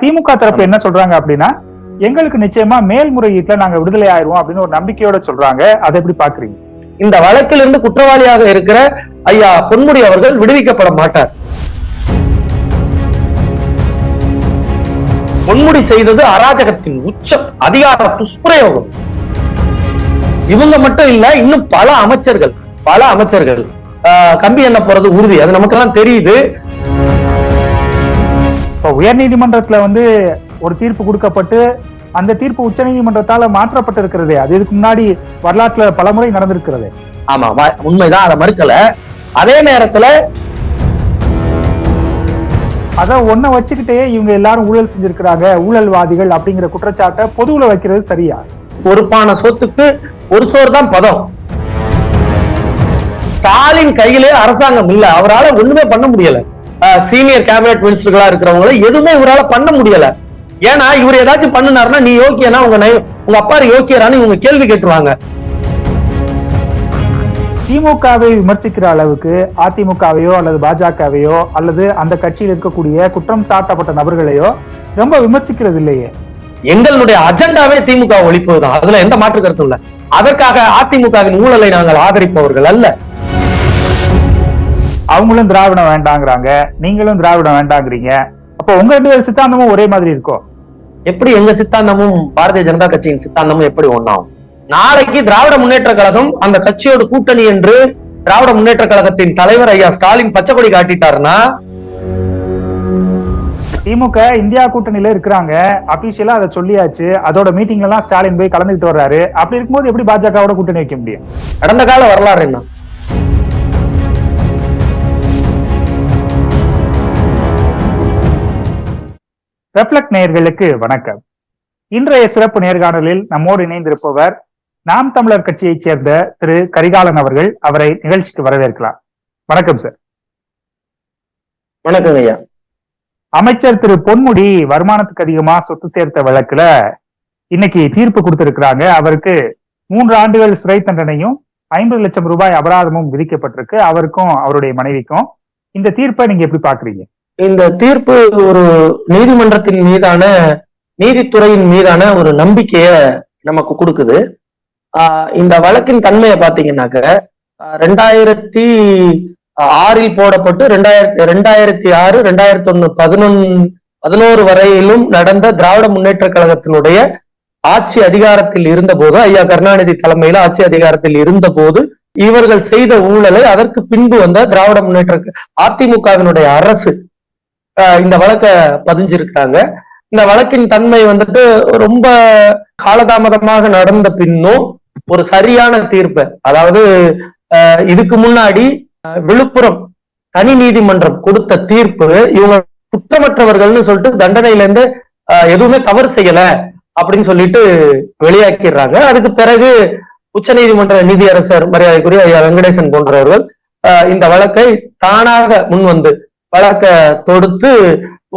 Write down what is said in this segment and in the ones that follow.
திமுக தரப்பு என்ன சொல்றாங்க அப்படின்னா எங்களுக்கு நிச்சயமா மேல்முறையீட்டுல நாங்க விடுதலை ஆயிருவோம் அப்படின்னு ஒரு நம்பிக்கையோட சொல்றாங்க. அதை எப்படி பாக்குறீங்க இந்த வழக்கிலிருந்து குற்றவாளியாக இருக்கிற ஐயா பொன்முடி அவர்கள் விடுவிக்கப்பட மாட்டார். பொன்முடி செய்தது அராஜகத்தின் உச்சம் அதிகார துஷ்பிரயோகம். இவங்க மட்டும் இல்ல இன்னும் பல அமைச்சர்கள் பல அமைச்சர்கள் கம்பி எண்ண போறது உறுதி. அது நமக்கெல்லாம் தெரியுது. இப்போ உயர்நீதிமன்றத்துல வந்து ஒரு தீர்ப்பு கொடுக்கப்பட்டு அந்த தீர்ப்பு உச்சநீதிமன்றத்தால மாற்றப்பட்டு இருக்கிறதே அது இதுக்கு முன்னாடி வரலாற்றுல பலமுறை நடந்திருக்கிறது. ஆமா உண்மைதான். அதை மறுக்கல. அதே நேரத்துல அத ஒன்ன வச்சுக்கிட்டே இவங்க எல்லாரும் ஊழல் செஞ்சிருக்கிறாங்க ஊழல்வாதிகள் அப்படிங்கிற குற்றச்சாட்டை பொதுவுல வைக்கிறது சரியா? பொறுப்பான சொத்துக்கு ஒரு சோறு தான் பதம். ஸ்டாலின் கையிலே அரசாங்கம் இல்ல. அவரால ஒண்ணுமே பண்ண முடியல. சீனியர் கேபினட் மினிஸ்டர்களா இருக்கிறவங்கள எதுவுமே இவரால பண்ண முடியல. ஏன்னா இவர் ஏதாச்சும் பண்ணினாருன்னா நீ யோக்கியனா உங்க உங்க அப்பா யோக்கியரான்னு இவங்க கேள்வி கேட்டுருவாங்க. திமுகவை விமர்சிக்கிற அளவுக்கு அதிமுகவையோ அல்லது பாஜகவையோ அல்லது அந்த கட்சியில் இருக்கக்கூடிய குற்றம் சாட்டப்பட்ட நபர்களையோ ரொம்ப விமர்சிக்கிறது இல்லையே எங்களுடைய அஜெண்டாவே திமுக ஒழிப்பதுதான். அதுல எந்த மாற்று கருத்தும் இல்ல. அதற்காக அதிமுகவின் ஊழலை நாங்கள் ஆதரிப்பவர்கள் அல்ல. அவங்களும் திராவிடம் வேண்டாங்கிறாங்க. நீங்களும் திராவிடம் வேண்டாங்கிறீங்க. அப்போ உங்க ரெண்டு பேர் சித்தாந்தமும் ஒரே மாதிரி இருக்கும் எப்படி எங்க சித்தாந்தமும் பாரதிய ஜனதா கட்சியின் சித்தாந்தமும் எப்படி ஒண்ணாகும்? நாளைக்கு திராவிட முன்னேற்ற கழகம் அந்த கட்சியோட கூட்டணி என்று திராவிட முன்னேற்ற கழகத்தின் தலைவர் ஐயா ஸ்டாலின் பச்சை கொடி காட்டிட்டாருன்னா? திமுக இந்தியா கூட்டணியில இருக்கிறாங்க. அபிஷியலா அதை சொல்லியாச்சு. அதோட மீட்டிங்ல எல்லாம் ஸ்டாலின் போய் கலந்துகிட்டு வர்றாரு. அப்படி இருக்கும்போது எப்படி பாஜகவோட கூட்டணி வைக்க முடியும்? கடந்த கால வரலாறு என்ன? ரெப்ளக்ட் நேயர்களுக்கு வணக்கம். இன்றைய சிறப்பு நேர்காணலில் நம்மோடு இணைந்திருப்பவர் நாம் தமிழர் கட்சியைச் சேர்ந்த திரு கரிகாலன் அவர்கள். அவரை நிகழ்ச்சிக்கு வரவேற்கலாம். வணக்கம் சார் வணக்கங்க ஐயா. அமைச்சர் திரு பொன்முடி வருமானத்துக்கு அதிகமா சொத்து சேர்த்த வழக்குல இன்னைக்கு தீர்ப்பு கொடுத்திருக்கிறாங்க. அவருக்கு மூன்று ஆண்டுகள் சிறை தண்டனையும் ஐம்பது லட்சம் ரூபாய் அபராதமும் விதிக்கப்பட்டிருக்கு. அவருக்கும் அவருடைய மனைவிக்கும் இந்த தீர்ப்பை நீங்க எப்படி பாக்குறீங்க இந்த தீர்ப்பு ஒரு நீதிமன்றத்தின் மீதான நீதித்துறையின் மீதான ஒரு நம்பிக்கைய நமக்கு கொடுக்குது. இந்த வழக்கின் தன்மையை பாத்தீங்கன்னாக்க ரெண்டாயிரத்தி ஆறில் போடப்பட்டு ரெண்டாயிரத்தி ரெண்டாயிரத்தி ஆறு ரெண்டாயிரத்தி ஒன்னு பதினொன்னு பதினோரு வரையிலும் நடந்த திராவிட முன்னேற்ற கழகத்தினுடைய ஆட்சி அதிகாரத்தில் இருந்த போது ஐயா கருணாநிதி தலைமையில ஆட்சி அதிகாரத்தில் இருந்த போது இவர்கள் செய்த ஊழலை அதற்கு பின்பு வந்த திராவிட முன்னேற்ற அதிமுகவினுடைய அரசு இந்த வழக்க பதிஞ்சிருக்கிறாங்க இந்த வழக்கின் தன்மை வந்துட்டு ரொம்ப காலதாமதமாக நடந்த பின்னும் ஒரு சரியான தீர்ப்பு. அதாவது ஆஹ் இதுக்கு முன்னாடி விழுப்புரம் தனி நீதிமன்றம் கொடுத்த தீர்ப்பு இவங்க குற்றமற்றவர்கள்னு சொல்லிட்டு தண்டனையில இருந்து எதுவுமே தவறு செய்யல அப்படின்னு சொல்லிட்டு வெளியாக்கிடுறாங்க. அதுக்கு பிறகு உச்சநீதிமன்ற நீதியரசர் மரியாதைக்குரிய ஐயா வெங்கடேசன் போன்றவர்கள் இந்த வழக்கை தானாக முன் வந்து வழக்க தொடுத்து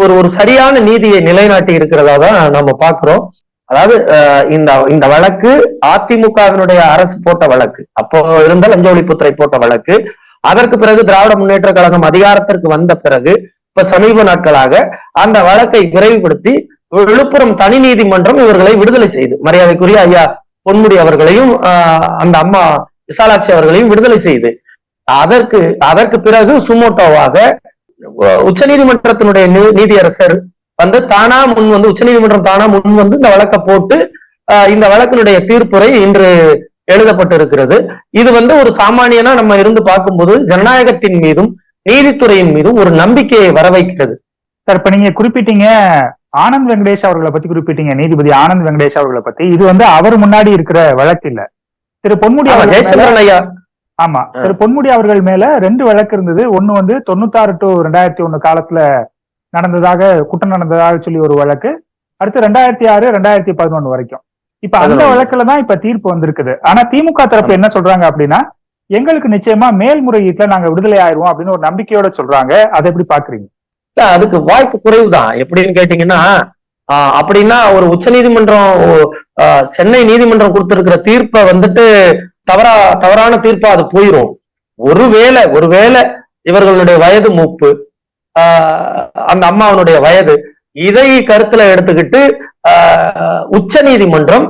ஒரு ஒரு சரியான நீதியை நிலைநாட்டி இருக்கிறதா தான் நம்ம பாக்குறோம் அதாவது ஆஹ் இந்த இந்த வழக்கு அதிமுகவினுடைய அரசு போட்ட வழக்கு. அப்போ இருந்த லஞ்ச ஒழிப்புத்துறை போட்ட வழக்கு. அதற்கு பிறகு திராவிட முன்னேற்ற கழகம் அதிகாரத்திற்கு வந்த பிறகு இப்ப சமீப நாட்களாக அந்த வழக்கை விரைவுபடுத்தி விழுப்புரம் தனி நீதிமன்றம் இவர்களை விடுதலை செய்து மரியாதைக்குரிய ஐயா பொன்முடி அவர்களையும் ஆஹ் அந்த அம்மா விசாலாட்சி அவர்களையும் விடுதலை செய்து. அதற்கு அதற்கு பிறகு சுமோட்டோவாக உச்சநீதிமன்றத்தினுடைய நீ- நீதியரசர் வந்து தானா முன் வந்து உச்சநீதிமன்றம் தானா முன் வந்து இந்த வழக்கை போட்டு இந்த வழக்கினுடைய தீர்ப்புரை இன்று எழுதப்பட்டிருக்கிறது. இது வந்து ஒரு சாமானியனா நம்ம இருந்து பார்க்கும்போது ஜனநாயகத்தின் மீதும் நீதித்துறையின் மீதும் ஒரு நம்பிக்கையை வர வைக்கிறது சார் இப்ப நீங்க குறிப்பிட்டீங்க ஆனந்த் வெங்கடேஷ் அவர்களை பத்தி குறிப்பிட்டீங்க நீதிபதி ஆனந்த் வெங்கடேஷ் அவர்களை பத்தி. இது வந்து அவர் முன்னாடி இருக்கிற வழக்கு இல்ல. திரு பொன்முடி ஜெயச்சந்திரன் ஐயா. ஆமா. திரு பொன்முடி அவர்கள் மேல ரெண்டு வழக்கு இருந்தது. ஒண்ணு வந்து தொண்ணூத்தாறு டு ரெண்டாயிரத்தி ஒண்ணு காலத்துல நடந்ததாக குற்றம் நடந்ததாக சொல்லி ஒரு வழக்கு. அடுத்து ரெண்டாயிரத்தி ஆறு ரெண்டாயிரத்தி பதினொன்னு வரைக்கும். இப்ப அந்த. வழக்குல தான் இப்ப தீர்ப்பு வந்திருக்குது. ஆனா திமுக தரப்பு என்ன சொல்றாங்க அப்படின்னா எங்களுக்கு நிச்சயமா மேல்முறையீட்டுல நாங்க விடுதலை ஆயிருவோம் அப்படின்னு ஒரு நம்பிக்கையோட சொல்றாங்க. அதை எப்படி பாக்குறீங்க? இல்ல, அதுக்கு வாய்ப்பு குறைவுதான். எப்படின்னு கேட்டீங்கன்னா அப்படின்னா ஒரு உச்சநீதிமன்றம் ஓ- ஆஹ் சென்னை நீதிமன்றம் கொடுத்திருக்கிற தீர்ப்பை வந்துட்டு தவறா தவறான தீர்ப்பா அது போயிரும். ஒருவேளை ஒருவேளை இவர்களுடைய வயது மூப்பு ஆஹ் அந்த அம்மாவனுடைய வயது இதை கருத்துல எடுத்துக்கிட்டு உச்ச நீதிமன்றம்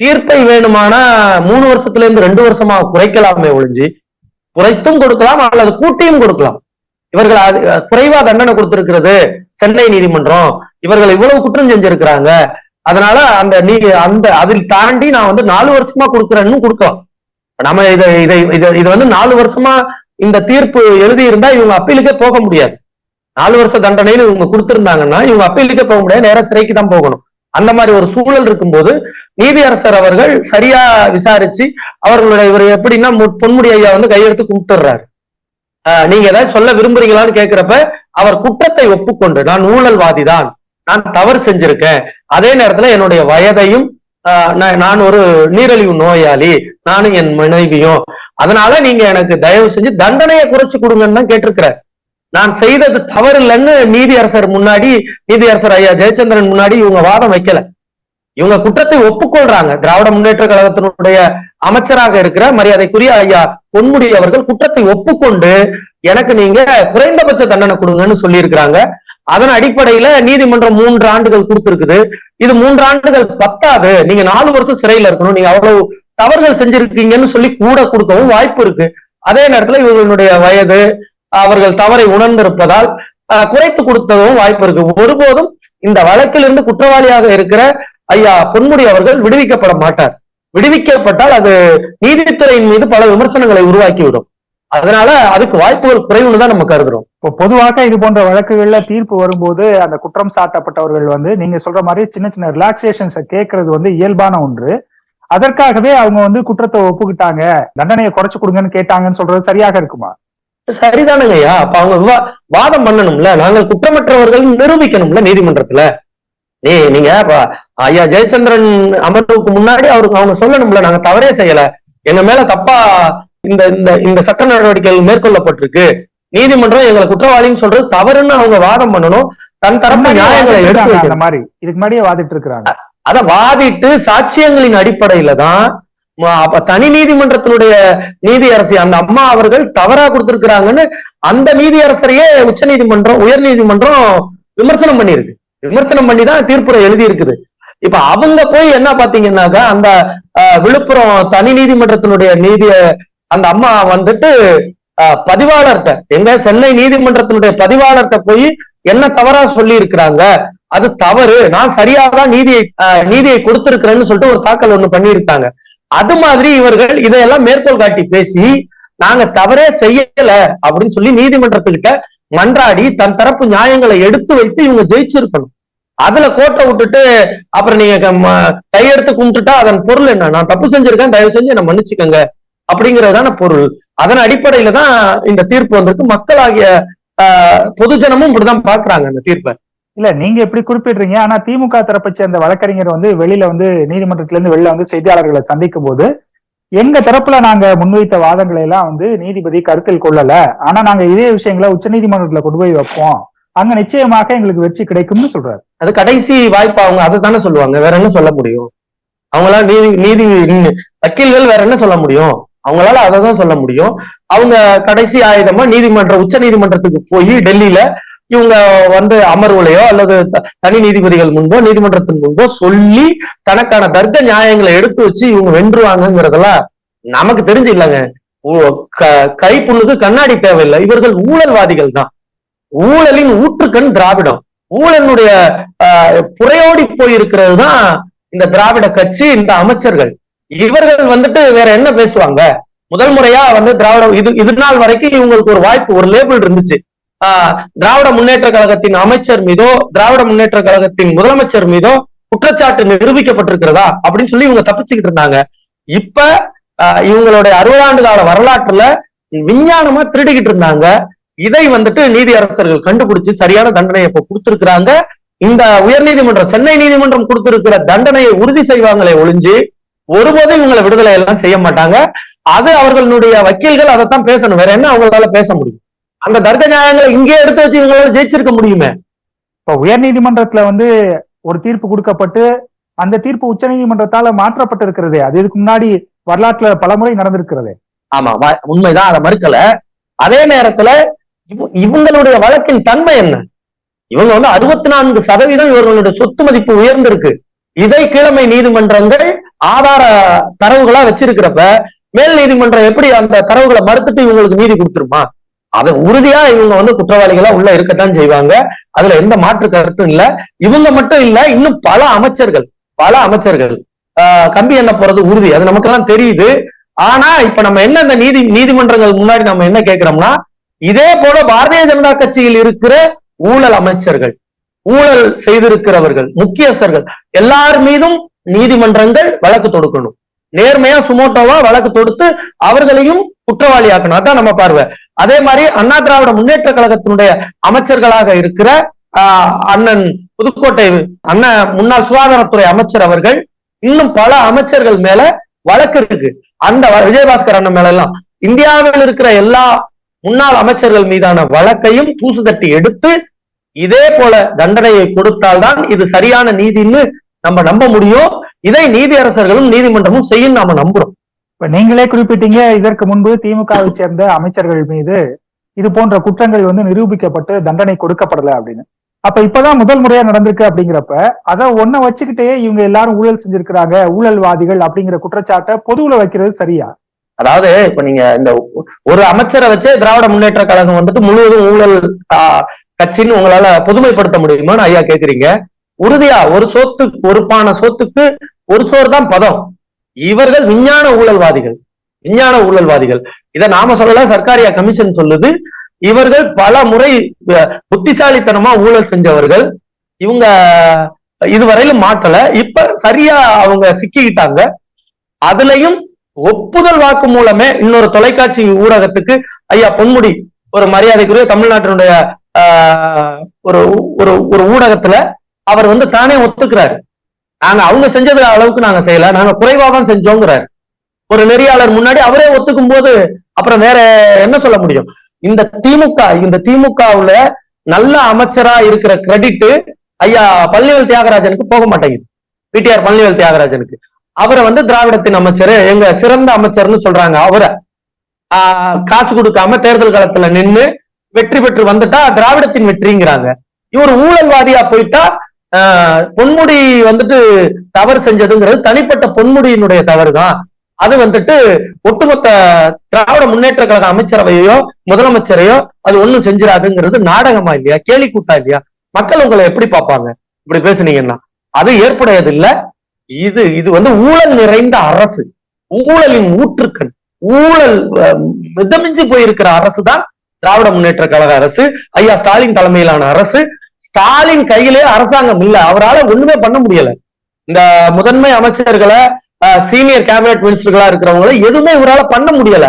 தீர்ப்பை வேணுமானா மூணு வருஷத்துல இருந்து ரெண்டு வருஷமா குறைக்கலாமே ஒழிஞ்சு குறைத்தும் கொடுக்கலாம் அல்லது கூட்டியும் கொடுக்கலாம். இவர்கள் அது குறைவா தண்டனை கொடுத்திருக்கிறது சென்னை நீதிமன்றம். இவர்கள் இவ்வளவு குற்றம் செஞ்சிருக்கிறாங்க. அதனால அந்த நீ அந்த அதில் தாண்டி நான் வந்து நாலு வருஷமா கொடுக்குறேன்னு கொடுக்கலாம். நம்ம இதை இதை இதை இது வந்து நாலு வருஷமா இந்த தீர்ப்பு எழுதி இருந்தா இவங்க அப்பீலுக்கே போக முடியாது. நாலு வருஷ தண்டனைன்னு இவங்க கொடுத்திருந்தாங்கன்னா இவங்க அப்பீலுக்கே போக முடியாது நேரம் சிறைக்கு தான் போகணும். அந்த மாதிரி ஒரு சூழல் இருக்கும்போது நீதியரசர் அவர்கள் சரியா விசாரிச்சு அவர்களுடைய இவர் எப்படின்னா மு- பொன்முடி ஐயா வந்து கையெழுத்து கும்பிட்டுறாரு. நீங்க ஏதாவது சொல்ல விரும்புறீங்களான்னு கேட்கிறப்ப அவர் குற்றத்தை ஒப்புக்கொண்டு நான் ஊழல்வாதி தான் நான் தவறு செஞ்சிருக்கேன். அதே நேரத்துல என்னுடைய வயதையும் நான் நான் ஒரு நீரிழிவு நோயாளி. நானும் என் மனைவியும். அதனால நீங்க எனக்கு தயவு செஞ்சு தண்டனையை குறைச்சு கொடுங்கன்னு தான் கேட்டிருக்கிறார் நான் செய்தது தவறு இல்லைன்னு நீதியரசர் முன்னாடி நீதியரசர் ஐயா ஜெயச்சந்திரன் முன்னாடி இவங்க வாதம் வைக்கல. இவங்க குற்றத்தை ஒப்புக்கொள்றாங்க. திராவிட முன்னேற்ற கழகத்தினுடைய அமைச்சராக இருக்கிற மரியாதைக்குரிய ஐயா பொன்முடி அவர்கள் குற்றத்தை ஒப்புக்கொண்டு எனக்கு நீங்க குறைந்தபட்ச தண்டனை கொடுங்கன்னு சொல்லியிருக்கிறாங்க. அதன் அடிப்படையில நீதிமன்றம் மூன்று ஆண்டுகள் கொடுத்திருக்குது. இது மூன்று ஆண்டுகள் பத்தாது. நீங்க நாலு வருஷம் சிறையில இருக்கணும். நீங்க அவ்வளவு தவறுகள் செஞ்சிருக்கீங்கன்னு சொல்லி கூட கொடுக்கவும் வாய்ப்பு இருக்கு. அதே நேரத்துல இவர்களுடைய வயது அவர்கள் தவறை உணர்ந்திருப்பதால் ஆஹ், குறைத்து கொடுத்ததும் வாய்ப்பு இருக்கு. ஒருபோதும் இந்த வழக்கிலிருந்து குற்றவாளியாக இருக்கிற ஐயா பொன்முடி அவர்கள் விடுவிக்கப்பட மாட்டார். விடுவிக்கப்பட்டால் அது நீதித்துறையின் மீது பல விமர்சனங்களை உருவாக்கிவிடும். அதனால அதுக்கு வாய்ப்புகள் குறைவுன்னு தான் நம்ம கருதுறோம். இப்போ பொதுவாக இது போன்ற வழக்குகள்ல தீர்ப்பு வரும்போது அந்த குற்றம் சாட்டப்பட்டவர்கள் வந்து நீங்க சொல்ற மாதிரி சின்ன சின்ன ரிலாக்ஸேஷன்ஸை கேட்கறது வந்து இயல்பான ஒன்று. அதற்காகவே அவங்க வந்து குற்றத்தை ஒப்புக்கிட்டாங்க. தண்டனையை குறைச்சு கொடுங்கன்னு கேட்டாங்கன்னு சொல்றது சரியாக இருக்குமா? சரிதானுங்க ஐயா. அப்ப அவங்க வாதம் பண்ணணும்ல. நாங்கள் குற்றமற்றவர்கள் நிரூபிக்கணும்ல நீதிமன்றத்துல. நீ நீங்க ஐயா ஜெயச்சந்திரன் அமர்வுக்கு முன்னாடி அவருக்கு அவங்க சொல்லணும்ல. நாங்க தவறே செய்யல. எங்க மேல தப்பா இந்த இந்த இந்த சட்ட நடவடிக்கைகள் மேற்கொள்ளப்பட்டிருக்கு. நீதிமன்றம் எங்களை குற்றவாளின்னு சொல்றது தவறுன்னு அவங்க வாதம் பண்ணணும். தன் தரப்பு நியாயங்களை எடுத்து மாதிரி. இதுக்கு முன்னாடியே வாதிட்டு இருக்கிறாங்க அத வாதிட்டு சாட்சியங்களின் அடிப்படையில தான் அப்ப தனி நீதிமன்றத்தினுடைய நீதியரசி அந்த அம்மா அவர்கள் தவறா கொடுத்திருக்கிறாங்கன்னு அந்த நீதியரசரையே உச்ச நீதிமன்றம் உயர் நீதிமன்றம் விமர்சனம் பண்ணியிருக்கு. விமர்சனம் பண்ணி தான் தீர்ப்புரை எழுதி இருக்குது இப்ப அவங்க போய் என்ன பாத்தீங்கன்னாக்கா அந்த விழுப்புரம் தனி நீதிமன்றத்தினுடைய நீதிய அந்த அம்மா வந்துட்டு பதிவாளர்கிட்ட எங்க சென்னை நீதிமன்றத்தினுடைய பதிவாளர்கிட்ட போய் என்ன தவறா சொல்லி இருக்கிறாங்க அது தவறு. நான் சரியாதான் நீதியை ஆஹ், நீதியை கொடுத்திருக்கிறேன்னு சொல்லிட்டு ஒரு தாக்கல் ஒண்ணு பண்ணியிருக்காங்க. அது மாதிரி இவர்கள் இதையெல்லாம் மேற்கோள் காட்டி பேசி நாங்க தவறே செய்யல அப்படின்னு சொல்லி நீதிமன்றத்துக்கிட்ட மன்றாடி தன் தரப்பு நியாயங்களை எடுத்து வைத்து இவங்க ஜெயிச்சிருக்கணும். அதுல கோட்டை விட்டுட்டு அப்புறம் நீங்க க- ம- கையெடுத்து கும்பிட்டுட்டா அதன் பொருள் என்ன? நான் தப்பு செஞ்சிருக்கேன் தயவு செஞ்சு என்ன மன்னிச்சுக்கங்க. அப்படிங்கறதான பொருள். அதன் அடிப்படையில தான் இந்த தீர்ப்பு வந்திருக்கு. மக்களாகிய பொதுஜனமும் இப்படிதான் பாக்குறாங்க அந்த தீர்ப்பை. இல்ல நீங்க எப்படி குறிப்பிடுறீங்க. ஆனா திமுக தரப்பை சேர்ந்த வழக்கறிஞர் வந்து வெளியில வந்து நீதிமன்றத்துல இருந்து வெளில வந்து செய்தியாளர்களை சந்திக்கும் போது எங்க தரப்புல நாங்க முன்வைத்த வாதங்களை எல்லாம் வந்து நீதிபதி கருத்தில் கொள்ளல. ஆனா நாங்க இதே விஷயங்களை உச்ச நீதிமன்றத்துல கொண்டு போய் வைப்போம். அங்க நிச்சயமாக எங்களுக்கு வெற்றி கிடைக்கும்னு சொல்றாரு. அது கடைசி வாய்ப்பு அவங்க அதை தானே சொல்லுவாங்க. வேற என்ன சொல்ல முடியும்? அவங்களால நீதி நீதி வக்கீல்கள் வேற என்ன சொல்ல முடியும்? அவங்களால அதை தான் சொல்ல முடியும். அவங்க கடைசி ஆயுதமா நீதிமன்ற உச்ச நீதிமன்றத்துக்கு போய் டெல்லியில இவங்க வந்து அமர்வுலையோ அல்லது த- தனி நீதிபதிகள் முன்போ நீதிமன்றத்தின் முன்போ சொல்லி தனக்கான தர்க்க நியாயங்களை எடுத்து வச்சு இவங்க வென்றுவாங்கங்கிறதெல்லாம் நமக்கு தெரிஞ்சு இல்லைங்க. கைப்புண்ணுக்கு கண்ணாடி தேவையில்லை. இவர்கள் ஊழல்வாதிகள் தான். ஊழலின் ஊற்றுக்கண் திராவிடம். ஊழலுடைய ஆஹ், புறையோடி போயிருக்கிறது தான் இந்த திராவிட கட்சி இந்த அமைச்சர்கள். இவர்கள் வந்துட்டு வேற என்ன பேசுவாங்க? முதல் முறையா வந்து திராவிட இது இது நாள் வரைக்கும் இவங்களுக்கு ஒரு வாய்ப்பு ஒரு லேபிள் இருந்துச்சு. ஆஹ், திராவிட முன்னேற்ற கழகத்தின் அமைச்சர் மீதோ திராவிட முன்னேற்ற கழகத்தின் முதலமைச்சர் மீதோ குற்றச்சாட்டு நிரூபிக்கப்பட்டிருக்கிறதா? அப்படின்னு சொல்லி இவங்க தப்பிச்சுக்கிட்டு இருந்தாங்க. இப்ப ஆஹ், இவங்களுடைய அறுபதாண்டு கால வரலாற்றுல விஞ்ஞானமா திருடிக்கிட்டு இருந்தாங்க. இதை வந்துட்டு நீதியரசர்கள் கண்டுபிடிச்சு சரியான தண்டனையை இப்ப கொடுத்திருக்கிறாங்க. இந்த உயர்நீதிமன்றம் சென்னை நீதிமன்றம் கொடுத்திருக்கிற தண்டனையை உறுதி செய்வாங்களே ஒழிஞ்சு ஒருபோதும் இவங்களை விடுதலை எல்லாம் செய்ய மாட்டாங்க. அது அவர்களுடைய வக்கீல்கள் அதைத்தான் பேசணும். வேற என்ன அவங்களால பேச முடியும்? அந்த தர்க்க நியாயங்களை இங்கே எடுத்து வச்சு இவங்களால ஜெயிச்சிருக்க முடியுமே? இப்ப உயர் நீதிமன்றத்துல வந்து ஒரு தீர்ப்பு கொடுக்கப்பட்டு அந்த தீர்ப்பு உச்ச நீதிமன்றத்தால மாற்றப்பட்டிருக்கிறதே. அது இதுக்கு முன்னாடி வரலாற்றுல பலமுறை நடந்திருக்கிறதே. ஆமா உண்மைதான். அதை மறுக்கல. அதே நேரத்துல இவ- இவங்களுடைய வழக்கின் தன்மை என்ன? இவங்க வந்து அறுபத்தி நான்கு சதவீதம் இவர்களுடைய சொத்து மதிப்பு உயர்ந்திருக்கு. இதை கீழமை நீதிமன்றங்கள் ஆதார தரவுகளா வச்சிருக்கிறப்ப மேல் நீதிமன்றம் எப்படி அந்த தரவுகளை மறுத்துட்டு இவங்களுக்கு நீதி கொடுத்துருமா? அதை உறுதியா இவங்க வந்து குற்றவாளிகளா உள்ள இருக்கத்தான் செய்வாங்க. அதுல எந்த மாற்று கருத்தும் இல்ல. இவங்க மட்டும் இல்ல இன்னும் பல அமைச்சர்கள் பல அமைச்சர்கள். ஆஹ் கம்பி என்ன போறது உறுதி. அது நமக்கு எல்லாம் தெரியுது. ஆனா இப்ப நம்ம என்ன இந்த நீதி நீதிமன்றங்கள் முன்னாடி நம்ம என்ன கேட்கிறோம்னா இதே போல பாரதிய ஜனதா கட்சியில் இருக்கிற ஊழல் அமைச்சர்கள் ஊழல் செய்திருக்கிறவர்கள் முக்கியஸ்தர்கள் எல்லார் மீதும் நீதிமன்றங்கள் வழக்கு தொடுக்கணும். நேர்மையா சுமோட்டோவா வழக்கு தொடுத்து அவர்களையும் குற்றவாளி ஆக்கணும் அதான் நம்ம பார்வை. அதே மாதிரி அண்ணா திராவிட முன்னேற்ற கழகத்தினுடைய அமைச்சர்களாக இருக்கிற அண்ணன் புதுக்கோட்டை அண்ணன் முன்னாள் சுகாதாரத்துறை அமைச்சர் அவர்கள் இன்னும் பல அமைச்சர்கள் மேல வழக்கு இருக்கு. அந்த விஜயபாஸ்கர் அண்ணன் மேல எல்லாம் இந்தியாவில் இருக்கிற எல்லா முன்னாள் அமைச்சர்கள் மீதான வழக்கையும் தூசு தட்டி எடுத்து இதே போல தண்டனையை கொடுத்தால்தான் இது சரியான நீதின்னு நம்ம நம்ப முடியும். இதை நீதியரசர்களும் நீதிமன்றமும் செய்யும் நாம நம்புறோம். இப்ப நீங்களே குறிப்பிட்டீங்க இதற்கு முன்பு திமுகவை சேர்ந்த அமைச்சர்கள் மீது இது போன்ற குற்றங்கள் வந்து நிரூபிக்கப்பட்டு தண்டனை கொடுக்கப்படல அப்படின்னு. அப்ப இப்பதான் முதல் முறையா நடந்திருக்கு அப்படிங்கிறப்ப அத ஒன்ன வச்சுக்கிட்டே இவங்க எல்லாரும் ஊழல் செஞ்சிருக்கிறாங்க ஊழல்வாதிகள் அப்படிங்கிற குற்றச்சாட்டை பொதுவுல வைக்கிறது சரியா? அதாவது இப்ப நீங்க இந்த ஒரு அமைச்சரை வச்சு திராவிட முன்னேற்ற கழகம் வந்துட்டு முழுவதும் ஊழல் கட்சின்னு உங்களால பொதுமைப்படுத்த முடியுமான்னு ஐயா கேக்குறீங்க. உறுதியா ஒரு சொத்து பொறுப்பான சொத்துக்கு ஒரு சோறு தான் பதம். இவர்கள் விஞ்ஞான ஊழல்வாதிகள். விஞ்ஞான ஊழல்வாதிகள். இதை நாம சொல்லல சர்க்காரியா கமிஷன் சொல்லுது. இவர்கள் பல முறை புத்திசாலித்தனமா ஊழல் செஞ்சவர்கள். இவங்க இதுவரையிலும் மாட்டல இப்ப சரியா அவங்க சிக்கிக்கிட்டாங்க. அதுலயும் ஒப்புதல் வாக்கு மூலமே இன்னொரு தொலைக்காட்சி ஊடகத்துக்கு ஐயா பொன்முடி ஒரு மரியாதைக்குரிய தமிழ்நாட்டினுடைய ஆஹ், ஒரு ஒரு ஒரு ஊடகத்துல அவர் வந்து தானே ஒத்துக்கிறாரு. நாங்க அவங்க செஞ்சது அளவுக்கு நாங்க செய்யல. நாங்க குறைவா தான் செஞ்சோங்கிறாரு. ஒரு நெறியாளர் முன்னாடி அவரே ஒத்துக்கும் போது அப்புறம் வேற என்ன சொல்ல முடியும்? இந்த திமுக இந்த திமுகவுல நல்ல அமைச்சரா இருக்கிற கிரெடிட் ஐயா பள்ளிவேல் தியாகராஜனுக்கு போக மாட்டேங்குது. பிடிஆர் பள்ளிவேல் தியாகராஜனுக்கு. அவரை வந்து திராவிடத்தின் அமைச்சர் எங்க சிறந்த அமைச்சர்னு சொல்றாங்க அவரை. ஆஹ் காசு கொடுக்காம தேர்தல் காலத்துல நின்று வெற்றி பெற்று வந்துட்டா திராவிடத்தின் வெற்றிங்கிறாங்க. இவர் ஊழல்வாதியா போயிட்டா பொன்முடி வந்துட்டு தவறு செஞ்சதுங்கிறது தனிப்பட்ட பொன்முடியினுடைய தவறு தான் அது வந்துட்டு ஒட்டுமொத்த திராவிட முன்னேற்ற கழக அமைச்சரவையோ முதலமைச்சரையோ அது ஒண்ணும் செஞ்சிடாதுங்கிறது நாடகமா இல்லையா? கேலி கூத்தா இல்லையா? மக்கள் உங்களை எப்படி பார்ப்பாங்க? இப்படி பேசுனீங்கன்னா. அது ஏற்புடையது இல்ல இது இது வந்து ஊழல் நிறைந்த அரசு. ஊழலின் ஊற்றுக்கண். ஊழல் மிதமிஞ்சு போயிருக்கிற அரசு தான் திராவிட முன்னேற்ற கழக அரசு. ஐயா ஸ்டாலின் தலைமையிலான அரசு. ஸ்டாலின் கையிலே அரசாங்கம் இல்ல. அவரால ஒண்ணுமே பண்ண முடியல. இந்த முதன்மை அமைச்சர்களை சீனியர் கேபினெட் மினிஸ்டர்களா இருக்கிறவங்கள எதுவுமே இவரால பண்ண முடியல.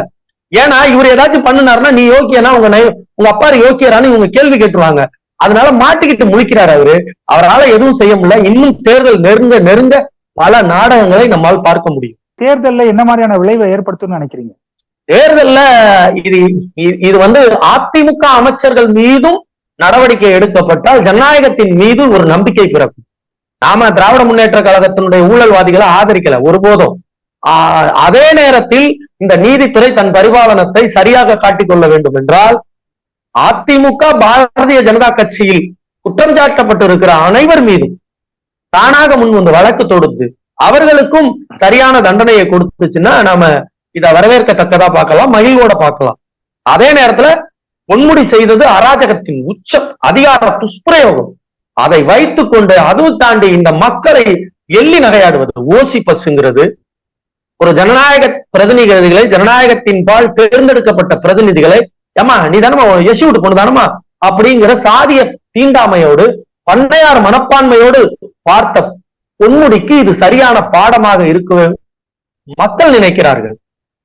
ஏன்னா இவர் ஏதாச்சும் பண்ணினாருன்னா நீ யோக்கியனா உங்க உங்க அப்பா யோக்கியரான்னு இவங்க கேள்வி கேட்டுருவாங்க. அதனால மாட்டிக்கிட்டு முழிக்கிறார் அவரு. அவரால எதுவும் செய்ய முடியல. இன்னும் தேர்தல் நெருங்க நெருங்க பல நாடகங்களை நம்மால் பார்க்க முடியும். தேர்தல்ல என்ன மாதிரியான விளைவை ஏற்படுத்தும்னு நினைக்கிறீங்க? தேர்தல்ல இது இது வந்து அதிமுக அமைச்சர்கள் மீதும் நடவடிக்கை எடுக்கப்பட்டால் ஜனநாயகத்தின் மீது ஒரு நம்பிக்கை பிறக்கும். நாம திராவிட முன்னேற்ற கழகத்தினுடைய ஊழல்வாதிகளை ஆதரிக்கல ஒருபோதும். ஆஹ் அதே நேரத்தில் இந்த நீதித்துறை தன் பரிபாலனத்தை சரியாக காட்டிக்கொள்ள வேண்டும் என்றால் அதிமுக பாரதிய ஜனதா கட்சியில் குற்றம் சாட்டப்பட்டிருக்கிற அனைவர் மீதும் தானாக முன் வந்து வழக்கு தொடுத்து அவர்களுக்கும் சரியான தண்டனையை கொடுத்துச்சுன்னா நாம இதை வரவேற்கத்தக்கதா பார்க்கலாம் மகிழ்வோட பார்க்கலாம். அதே நேரத்துல பொன்முடி செய்தது அராஜகத்தின் உச்சம் அதிகார துஷ்பிரயோகம். அதை வைத்துக் கொண்டு அதுவும் தாண்டி இந்த மக்களை எள்ளி நகையாடுவது ஓசி பசுங்கிறது ஒரு ஜனநாயக பிரதிநிதிகளை ஜனநாயகத்தின் பால் தேர்ந்தெடுக்கப்பட்ட பிரதிநிதிகளை ஏமா நீ தானமா எசி விட்டு பொண்ணு தானமா அப்படிங்கிற சாதிய தீண்டாமையோடு பண்டையார் மனப்பான்மையோடு பார்த்த பொன்முடிக்கு இது சரியான பாடமாக இருக்க மக்கள் நினைக்கிறார்கள்.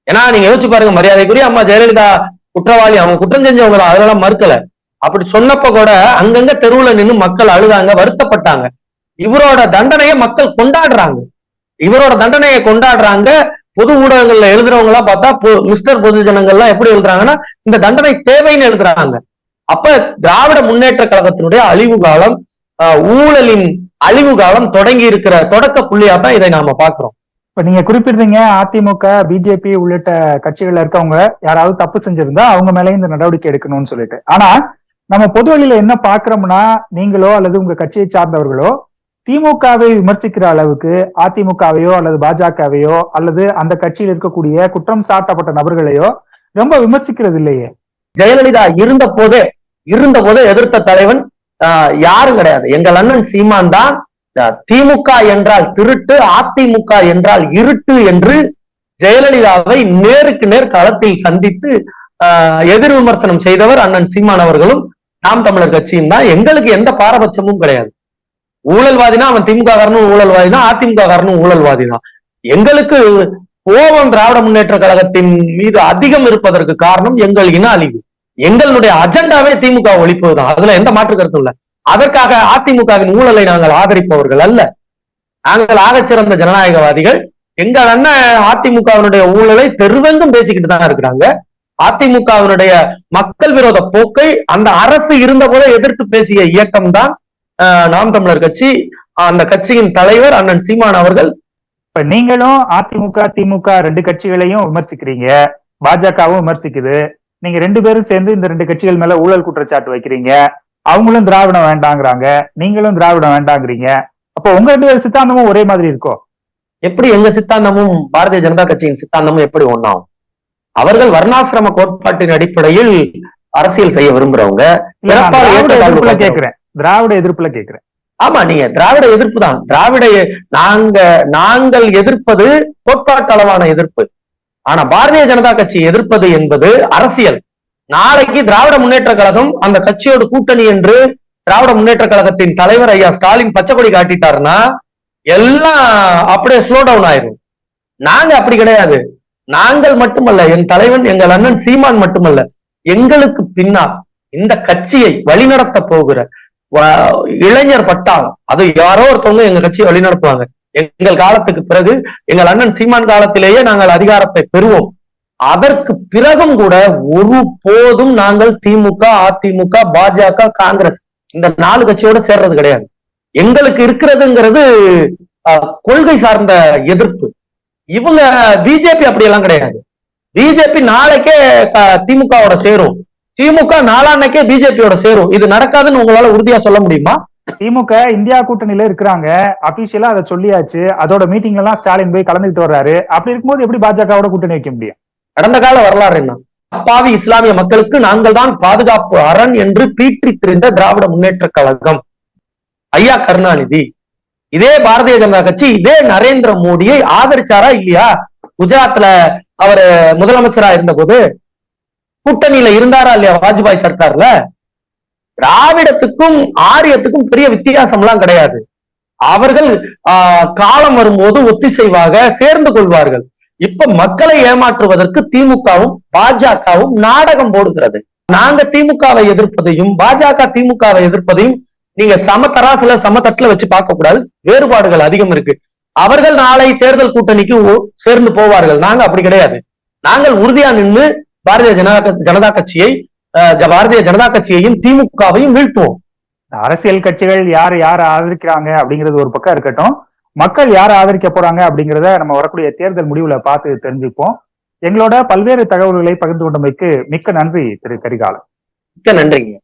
ஏன்னா நீங்க யோசிச்சு பாருங்க மரியாதைக்குரிய அம்மா ஜெயலலிதா குற்றவாளி அவங்க குற்றம் செஞ்சவங்க தான், அதெல்லாம் மறுக்கல. அப்படி சொன்னப்ப கூட அங்கங்க தெருவுல நின்று மக்கள் அழுதாங்க வருத்தப்பட்டாங்க. இவரோட தண்டனையை மக்கள் கொண்டாடுறாங்க. இவரோட தண்டனையை கொண்டாடுறாங்க. பொது ஊடகங்கள்ல எழுதுறவங்க எல்லாம் பார்த்தா மிஸ்டர் பொது ஜனங்கள்லாம் எப்படி எழுதுறாங்கன்னா இந்த தண்டனை தேவைன்னு எழுதுறாங்க. அப்ப திராவிட முன்னேற்ற கழகத்தினுடைய அழிவு காலம் ஆஹ், ஊழலின் அழிவு காலம் தொடங்கி இருக்கிற தொடக்க புள்ளியா தான் இதை நாம பாக்குறோம் இப்ப நீங்க குறிப்பிடுறீங்க அதிமுக பிஜேபி உள்ளிட்ட கட்சிகள்ல இருக்கவங்க யாராவது தப்பு செஞ்சிருந்தா அவங்க மேலே இந்த நடவடிக்கை எடுக்கணும்னு சொல்லிட்டு. ஆனா நம்ம பொது வழியில என்ன பாக்குறோம்னா நீங்களோ அல்லது உங்க கட்சியை சார்ந்தவர்களோ திமுகவை விமர்சிக்கிற அளவுக்கு அதிமுகவையோ அல்லது பாஜகவையோ அல்லது அந்த கட்சியில் இருக்கக்கூடிய குற்றம் சாட்டப்பட்ட நபர்களையோ ரொம்ப விமர்சிக்கிறது இல்லையே. ஜெயலலிதா இருந்த போதே இருந்த போதே எதிர்த்த தலைவன் ஆஹ், யாரும் கிடையாது. எங்கள் அண்ணன் சீமான் தான் திமுக என்றால் திருட்டு அதிமுக என்றால் இருட்டு என்று ஜெயலலிதாவை நேருக்கு நேர் களத்தில் சந்தித்து ஆஹ், எதிர் விமர்சனம் செய்தவர் அண்ணன் சீமான் அவர்களும் நாம் தமிழர் கட்சியும் தான். எங்களுக்கு எந்த பாரபட்சமும் கிடையாது. ஊழல்வாதினா அவன் திமுக காரனும் ஊழல்வாதி தான் அதிமுக காரனும் ஊழல்வாதி தான் எங்களுக்கு கோபம் திராவிட முன்னேற்ற கழகத்தின் மீது அதிகம் இருப்பதற்கு காரணம் எங்கள் இன அழிவு. எங்களுடைய அஜெண்டாவே திமுக ஒழிப்பதுதான். அதுல எந்த மாற்று கருத்தும் இல்லை. அதற்காக அதிமுகவின் ஊழலை நாங்கள் ஆதரிப்பவர்கள் அல்ல. நாங்கள் ஆகச்சிறந்த ஜனநாயகவாதிகள். எங்கள் அண்ணன் அதிமுகவினுடைய ஊழலை தெருவெங்கும் பேசிக்கிட்டு தான் இருக்கிறாங்க. அதிமுகவினுடைய மக்கள் விரோத போக்கை அந்த அரசு இருந்த போதே எதிர்த்து பேசிய இயக்கம் தான் நாம் தமிழர் கட்சி. அந்த கட்சியின் தலைவர் அண்ணன் சீமான் அவர்கள். இப்ப நீங்களும் அதிமுக திமுக ரெண்டு கட்சிகளையும் விமர்சிக்கிறீங்க. பாஜகவும் விமர்சிக்குது. நீங்க ரெண்டு பேரும் சேர்ந்து இந்த ரெண்டு கட்சிகள் மேல ஊழல் குற்றச்சாட்டு வைக்கிறீங்க. அவங்களும் திராவிடம் வேண்டாங்கிறாங்க. நீங்களும் திராவிடம் வேண்டாங்கிறீங்க. அப்போ உங்க ரெண்டு சித்தாந்தமும் ஒரே மாதிரி இருக்கோ? எப்படி எங்க சித்தாந்தமும் பாரதிய ஜனதா கட்சியின் சித்தாந்தமும் எப்படி ஒண்ணாகும்? அவர்கள் வர்ணாசிரம கோட்பாட்டின் அடிப்படையில் அரசியல் செய்ய விரும்புறவங்க பிறப்பால் திராவிட எதிர்ப்புல பண்றவங்க. கேக்குறேன். திராவிட எதிர்ப்புல கேக்குறேன். ஆமா நீங்க திராவிட எதிர்ப்பு தான். திராவிட நாங்க நாங்கள் எதிர்ப்பது கோட்பாட்டு அளவான எதிர்ப்பு. ஆனா பாரதிய ஜனதா கட்சி எதிர்ப்பது என்பது அரசியல். நாளைக்கு திராவிட முன்னேற்ற கழகம் அந்த கட்சியோட கூட்டணி என்று திராவிட முன்னேற்ற கழகத்தின் தலைவர் ஐயா ஸ்டாலின் பச்சைக்கொடி காட்டிட்டாருன்னா எல்லாம் அப்படியே ஸ்லோ டவுன் ஆயிரும். நாங்க அப்படி கிடையாது. நாங்கள் மட்டுமல்ல என் தலைவன் எங்கள் அண்ணன் சீமான் மட்டுமல்ல எங்களுக்கு பின்னால் இந்த கட்சியை வழிநடத்த போகிற வ- இளைஞர் பட்டாளம் அது யாரோ ஒருத்தவங்க எங்க கட்சியை வழிநடத்துவாங்க. எங்கள் காலத்துக்கு பிறகு எங்கள் அண்ணன் சீமான் காலத்திலேயே நாங்கள் அதிகாரத்தை பெறுவோம். அதற்கு பிறகும் கூட ஒரு போதும் நாங்கள் திமுக அதிமுக பாஜக காங்கிரஸ் இந்த நாலு கட்சியோட சேர்றது கிடையாது. எங்களுக்கு இருக்கிறதுங்கிறது கொள்கை சார்ந்த எதிர்ப்பு. இவங்க பிஜேபி அப்படியெல்லாம் கிடையாது. பிஜேபி நாளைக்கே திமுகவோட சேரும். திமுக நாளான்னைக்கே பிஜேபியோட சேரும். இது நடக்காதுன்னு உங்களால உறுதியா சொல்ல முடியுமா? திமுக இந்தியா கூட்டணியில இருக்கிறாங்க. அபிஷியலா அதை சொல்லியாச்சு. அதோட மீட்டிங்ல எல்லாம் ஸ்டாலின் போய் கலந்துட்டு வர்றாரு. அப்படி இருக்கும்போது எப்படி பாஜகவோட கூட்டணி வைக்க முடியும்? கடந்த கால வரலாறு என்ன? அப்பாவி இஸ்லாமிய மக்களுக்கு நாங்கள் தான் பாதுகாப்பு அரண் என்று பீற்றி திரிந்த திராவிட முன்னேற்ற கழகம். ஐயா கருணாநிதி. இதே பாரதிய ஜனதா கட்சி இதே நரேந்திர மோடியை ஆதரிச்சாரா இல்லையா? குஜராத்ல அவர் முதலமைச்சரா இருந்தபோது கூட்டணியில இருந்தாரா இல்லையா வாஜ்பாய் சர்க்கார்ல? திராவிடத்துக்கும் ஆரியத்துக்கும் பெரிய வித்தியாசம்லாம் கிடையாது. அவர்கள் ஆஹ், காலம் வரும்போது ஒத்திசைவாக சேர்ந்து கொள்வார்கள். இப்ப மக்களை ஏமாற்றுவதற்கு திமுகவும் பாஜகவும் நாடகம் போடுகிறது. நாங்க திமுகவை எதிர்ப்பதையும் பாஜக திமுகவை எதிர்ப்பதையும் நீங்க சம தராசுல சம தட்டுல வச்சு பார்க்க கூடாது. வேறுபாடுகள் அதிகம் இருக்கு. அவர்கள் நாளை தேர்தல் கூட்டணிக்கு சேர்ந்து போவார்கள். நாங்க அப்படி கிடையாது. நாங்கள் உறுதியா நின்று பாரதிய ஜனதா ஜனதா கட்சியை பாரதிய ஜனதா கட்சியையும் திமுகவையும் வீழ்த்துவோம். அரசியல் கட்சிகள் யார் யார் ஆதரிக்கிறாங்க அப்படிங்கிறது ஒரு பக்கம் இருக்கட்டும். மக்கள் யார் ஆதரிக்க போறாங்க அப்படிங்கிறத நம்ம வரக்கூடிய தேர்தல் முடிவுல பார்த்து தெரிஞ்சுப்போம். எங்களோட பல்வேறு தகவல்களை பகிர்ந்து கொண்டமைக்கு மிக்க நன்றி திரு கரிகாலன். மிக்க நன்றிங்க.